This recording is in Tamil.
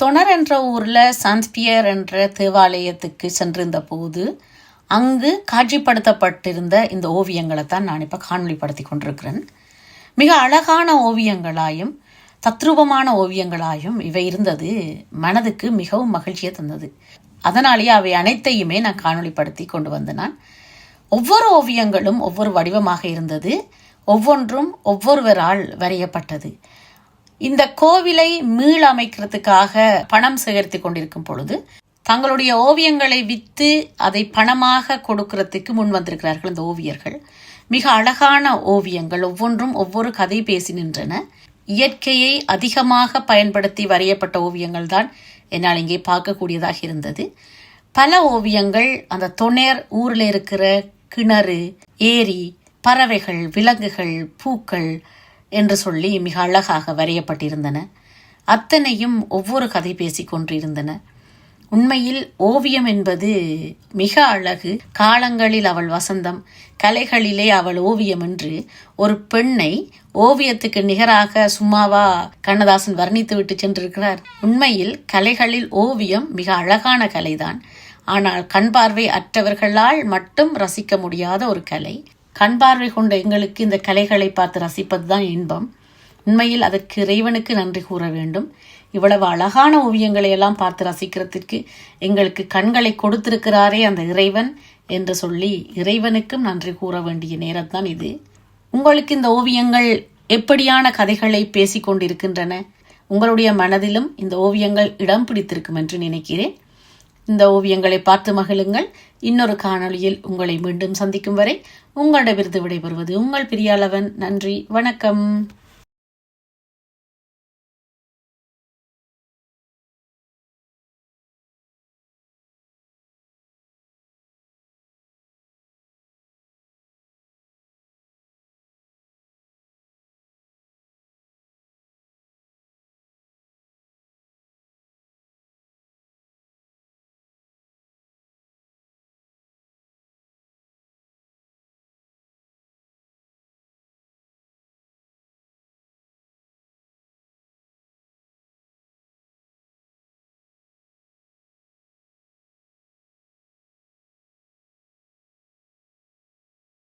தொணர் என்ற ஊரில் சான்ஸ்பியர் என்ற தேவாலயத்துக்கு சென்றிருந்த போது அங்கு காட்சிப்படுத்தப்பட்டிருந்த இந்த ஓவியங்களை தான் நான் இப்போ காணொளிப்படுத்தி கொண்டிருக்கிறேன். மிக அழகான ஓவியங்களாயும் தத்ரூபமான ஓவியங்களாயும் இவை இருந்தது மனதுக்கு மிகவும் மகிழ்ச்சியை தந்தது. அதனாலேயே அவை அனைத்தையுமே நான் காணொளிப்படுத்தி கொண்டு வந்த நான் ஒவ்வொரு ஓவியங்களும் ஒவ்வொரு வடிவமாக இருந்தது. ஒவ்வொன்றும் ஒவ்வொருவரால் வரையப்பட்டது. இந்த கோவிலை மீளமைக்கிறதுக்காக பணம் சேகரித்து கொண்டிருக்கும் பொழுது தங்களுடைய ஓவியங்களை விற்று அதை பணமாக கொடுக்கறதுக்கு முன் வந்திருக்கிறார்கள் இந்த ஓவியர்கள். மிக அழகான ஓவியங்கள் ஒவ்வொன்றும் ஒவ்வொரு கதை பேசி நின்றன. இயற்கையை அதிகமாக பயன்படுத்தி வரையப்பட்ட ஓவியங்கள் தான் என்னால் இங்கே பார்க்கக்கூடியதாக இருந்தது. பல ஓவியங்கள் அந்த தொணேர் ஊரில் இருக்கிற கிணறு ஏரி பறவைகள் விலங்குகள் பூக்கள் என்று சொல்லி மிக அழகாக வரையப்பட்டிருந்தன. அத்தனையும் ஒவ்வொரு கதை பேசிக் கொண்டிருந்தன. உண்மையில் ஓவியம் என்பது மிக அழகு. காலங்களில் அவள் வசந்தம் கலைகளிலே அவள் ஓவியம் என்று ஒரு பெண்ணை ஓவியத்துக்கு நிகராக சும்மாவா கண்ணதாசன் வர்ணித்து விட்டு சென்றிருக்கிறார். உண்மையில் கலைகளில் ஓவியம் மிக அழகான கலைதான். ஆனால் கண் பார்வை அற்றவர்களால் மட்டும் ரசிக்க முடியாத ஒரு கலை. கண் பார்வை கொண்ட எங்களுக்கு இந்த கலைகளை பார்த்து ரசிப்பதுதான் இன்பம். உண்மையில் அதற்கு இறைவனுக்கு நன்றி கூற வேண்டும். இவ்வளவு அழகான ஓவியங்களை எல்லாம் பார்த்து ரசிக்கிறதுக்கு எங்களுக்கு கண்களை கொடுத்திருக்கிறாரே அந்த இறைவன் என்று சொல்லி இறைவனுக்கும் நன்றி கூற வேண்டிய நேரம்தான் இது. உங்களுக்கு இந்த ஓவியங்கள் எப்படியான கதைகளை பேசிக்கொண்டிருக்கின்றன உங்களுடைய மனதிலும் இந்த ஓவியங்கள் இடம் பிடித்திருக்கும் என்று நினைக்கிறேன். இந்த ஓவியங்களை பார்த்து மகிழுங்கள். இன்னொரு காணொளியில் உங்களை மீண்டும் சந்திக்கும் வரை உங்களிடமிருந்து விடைபெறுவது உங்கள் பிரியாளவன். நன்றி வணக்கம்.